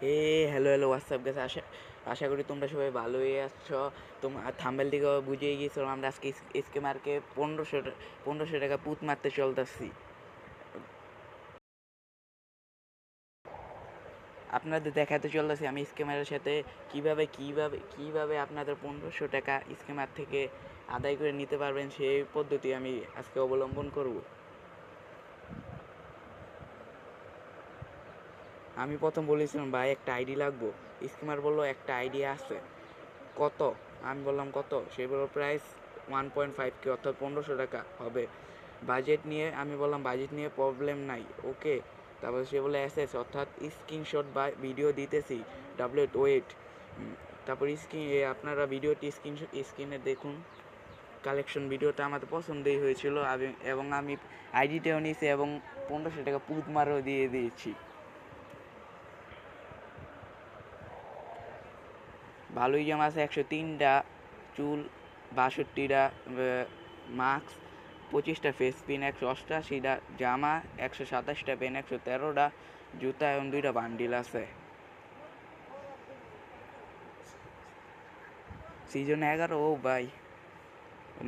হে hello hello WhatsApp গেছে আশা আশা করি তোমরা সবাই ভালোই আছো। তোমার থাম্বেল দিকে বুঝিয়ে গিয়েছিলাম, আমরা আজকে স্কেমারকে পনেরোশো পনেরোশো টাকা পুত মারতে চলতেছি। আপনাদের দেখাতে চলতেছি আমি স্কেমারের সাথে। কীভাবে কীভাবে কীভাবে আপনাদের পনেরোশো টাকা স্কেমার থেকে আদায় করে নিতে পারবেন সেই পদ্ধতি আমি আজকে অবলম্বন করব। আমি প্রথম বলেছিলাম, ভাই, একটা আইডি লাগবো। স্কিমার বলল, একটা আইডি আছে। কত? আমি বললাম, কত? সে বলল, price one point five K, অর্থাৎ পনেরোশো টাকা হবে। বাজেট নিয়ে আমি বললাম, বাজেট নিয়ে প্রবলেম নাই, ওকে? তারপর সে বলে এসএস অর্থাৎ স্ক্রিনশট বা ভিডিও দিতেছি ডাবলেট ওয়েট। তারপর স্ক্রিন আপনারা ভিডিওটি স্ক্রিন স্ক্রিনে দেখুন। কালেকশন ভিডিওটা আমাদের পছন্দই হয়েছিল আমি- এবং আমি আইডিটাও নিয়েছি এবং পনেরোশো টাকা পুত মারও দিয়ে দিয়েছি। ভালোই জামা আছে, একশো তিনটা চুল, বাষট্টিটা মাস্ক পঁচিশটা ফেস পিন একশো অষ্টাশিটা জামা, একশো সাতাশটা পেন একশো তেরোটা জুতা এবং দুইটা বান্ডিল আছে। সিজন এগারো, ও ভাই,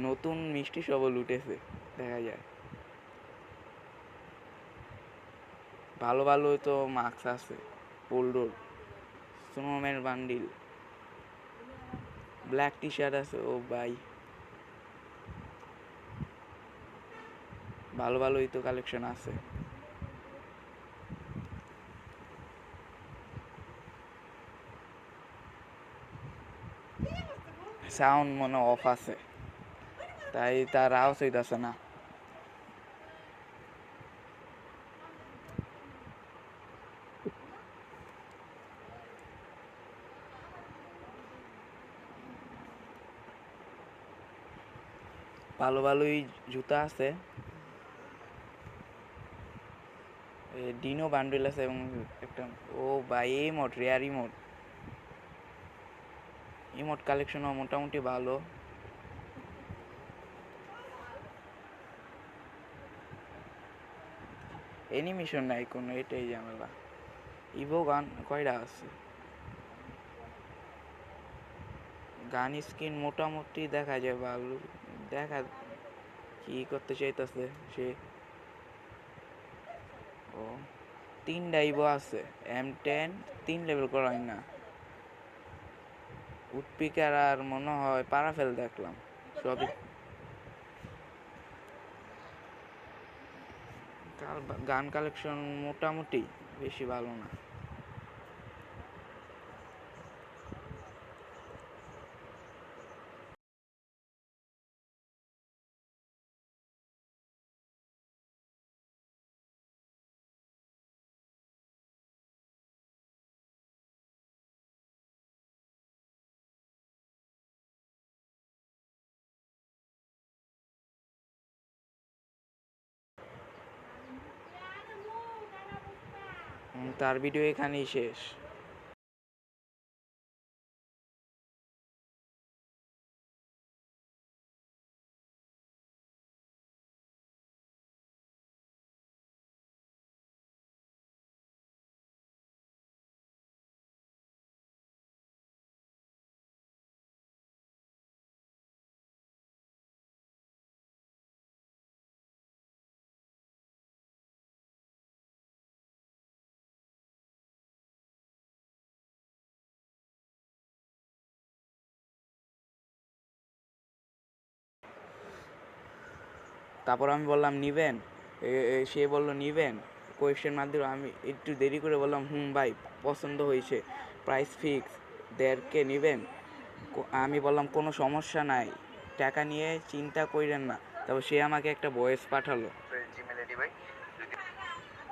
নতুন মিষ্টি সবল উঠেছে, দেখা যায়। ভালো ভালো তো মাস্ক আছে পোল্ডোর snowman bundle black T shirt আছে, ও ভাই। ভালো ভালোই তো কালেকশন আছে। সাউন্ড মনে অফ আছে। তাই তার আওয়াজ হইতাছে না। ভালো ভালোই জুতা আছে। ডিনো বান্ডেল আছে এবং একটা, ও ভাই, এই মোট রেয়ার ইমোট ইমোট কালেকশনও মোটামুটি ভালো। অ্যানিমেশন নাই কোনো, এটাই ঝামেলা। ইভো গান কয়টা আছে? গান স্কিন মোটামুটি দেখা যায় ভালো। দেখা কি করতে চাইতেছে, সে ও, তিন ডাইভও আছে এম টেন তিন লেভেল করাই না। উডপিকার আর মনে হয় পারাফেল দেখলাম, সবই। গান কালেকশন মোটামুটি বেশি ভালো না। তার ভিডিও এখানেই শেষ। তারপর আমি বললাম, নিবেন? সে বলল, নিবেন। কোয়েশ্চেন দিল, আমি একটু দেরি করে বললাম, হুম ভাই, পছন্দ হয়েছে। প্রাইস ফিক্স দেড়কে নিবেন? আমি বললাম, কোনো সমস্যা নাই, টাকা নিয়ে চিন্তা কইরেন না। তারপর সে আমাকে একটা ভয়েস পাঠালো।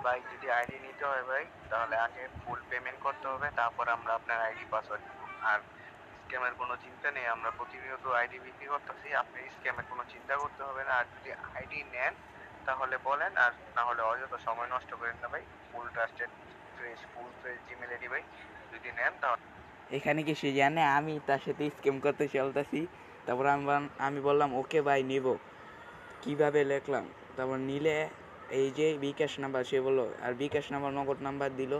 ভাই, যদি আইডি নিতে হয় ভাই, তাহলে আগে ফুল পেমেন্ট করতে হবে, তারপর আমরা আপনার আইডি পাসওয়ার্ড আর স্ক্যামের কোনো চিন্তা নেই, আমরা প্রতিনিয়ত আইডি বিক্রি করতেছি, আপনি স্ক্যামের কোনো চিন্তা করতে হবে না, আর যদি আইডি নেন, তাহলে বলেন, আর না হলে অযথা সময় নষ্ট করেন না ভাই full trusted fresh full fresh Gmail ID ভাই, যদি নেন তাহলে। এখানে কি সে জানে, আমি তার সাথে স্ক্যাম করতে চলতেছি, তারপর আমি আমি বললাম, ওকে ভাই, নিব। কীভাবে লিখলাম? তারপর নিলে, এই যে বিকাশ নাম্বার, সে বলল, আর বিকাশ নাম্বার নগদ নাম্বার দিল।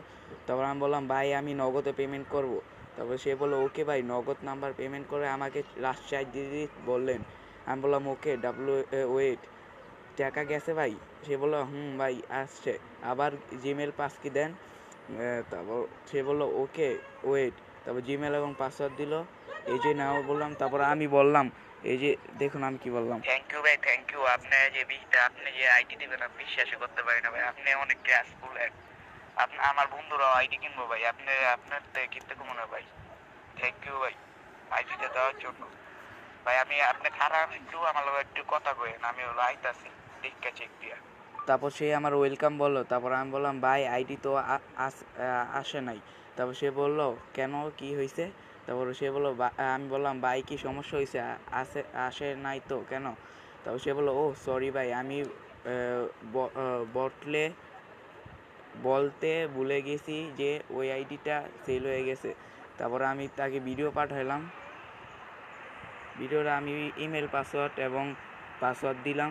তারপর আমি বললাম, ভাই, আমি নগদে পেমেন্ট করব। তারপর সে বলল, ওকে ভাই, নগদ নাম্বার পেমেন্ট করে আমাকে লাস্ট চার্জ দিয়ে দিতে বললেন। আমি বললাম, ওকে ডাব্লু ওয়েট টাকা গেছে ভাই? সে বলল, হুম ভাই, আসছে। আবার জিমেল পাস কি দেন তারপর সে বলল, ওকে ওয়েট তারপর জিমেল এবং পাসওয়ার্ড দিল। এই যে নাও বললাম, তারপর আমি বললাম, এই যে দেখুন আমি কি বললাম। থ্যাংক ইউ ভাই থ্যাংক ইউ আপনি যে বিটা আপনি যে আইডি দিবেন, আমি বিশ্বাসই করতে পারি না ভাই। আপনি অনেক গ্রাসফুল আপনি, আমার বন্ধুরাও আইডি কিনবো ভাই। আপনি, আপনার কিনতে কমো না ভাই। থ্যাংক ইউ ভাই। আইডিটা দেওয়ার জন্য। ভাই, আমি, আপনি খারাপ একটু আমার লগে একটু কথা কইেন। আমি হলো আইতাছি। দেখে চেক দিয়া। তারপর সে আমার ওয়েলকাম বলল। তারপর আমি বললাম, ভাই, আইডি তো আসে নাই। তারপর সে বলল, কেন? কি হয়েছে তারপর সে বলল আমি বললাম, ভাই, কি সমস্যা হয়েছে আসে আসে নাই তো, কেন? তারপর সে বলল ও সরি ভাই, আমি বটলে বলতে ভুলে গেছি যে ওই আইডিটা সেল হয়ে গেছে। তারপরে আমি তাকে ভিডিও পাঠালাম ভিডিওটা আমি ইমেল পাসওয়ার্ড এবং পাসওয়ার্ড দিলাম।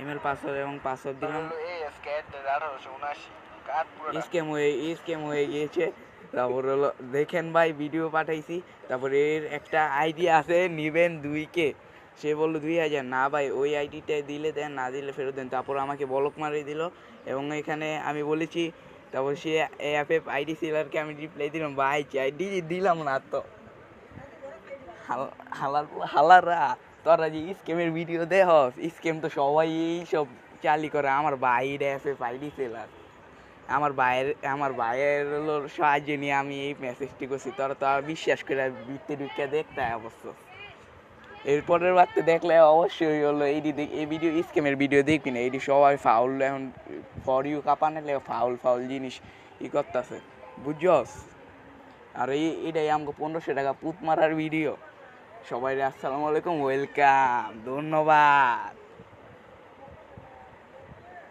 ইমেল পাসওয়ার্ড এবং পাসওয়ার্ড দিলাম। স্ক্যাম হয়ে স্ক্যাম হয়ে গিয়েছে। তারপর হলো, দেখেন ভাই ভিডিও পাঠাইছি। তারপর এর একটা আইডি আছে, নিবেন দুইকে। সে বলল, দুই হাজার। না ভাই, ওই আইডিটা দিলে দেন, না দিলে ফেরত দেন। তারপর আমাকে বলক মারিয়ে দিল এবং এখানে আমি বলেছি, তারপর সে অ্যাপে আইডি সেলারকে আমি রিপ্লাই দিলাম, ভাই আইডি দিলাম না তো। হাল- হালার হালারা তোরা যে স্কেমের ভিডিও দেহ স্কেম তো সবাই সব চালি করে, আমার ভাইয়ের অ্যাপে আইডি সেলার আমার ভাইয়ের আমার ভাইয়ের সাহায্য নিয়ে আমি এই মেসেজটি করছি, তোরা তো আর বিশ্বাস করে ভিত্তি ঢুকে দেখতে অবশ্য। এরপরের বাড়তে দেখলে অবশ্যই হলো এই এই ভিডিও স্কেমের ভিডিও দেখবি না। এইটি সবাই ফাউল এখন ফর ইউ কাপানে ফাউল ফাউল জিনিস ই করতেছে। বুঝছস? আর এই, এটাই আমাকে পনেরোশো টাকা পুত মারার ভিডিও সবাই আসসালামু আলাইকুম ওয়েলকাম ধন্যবাদ।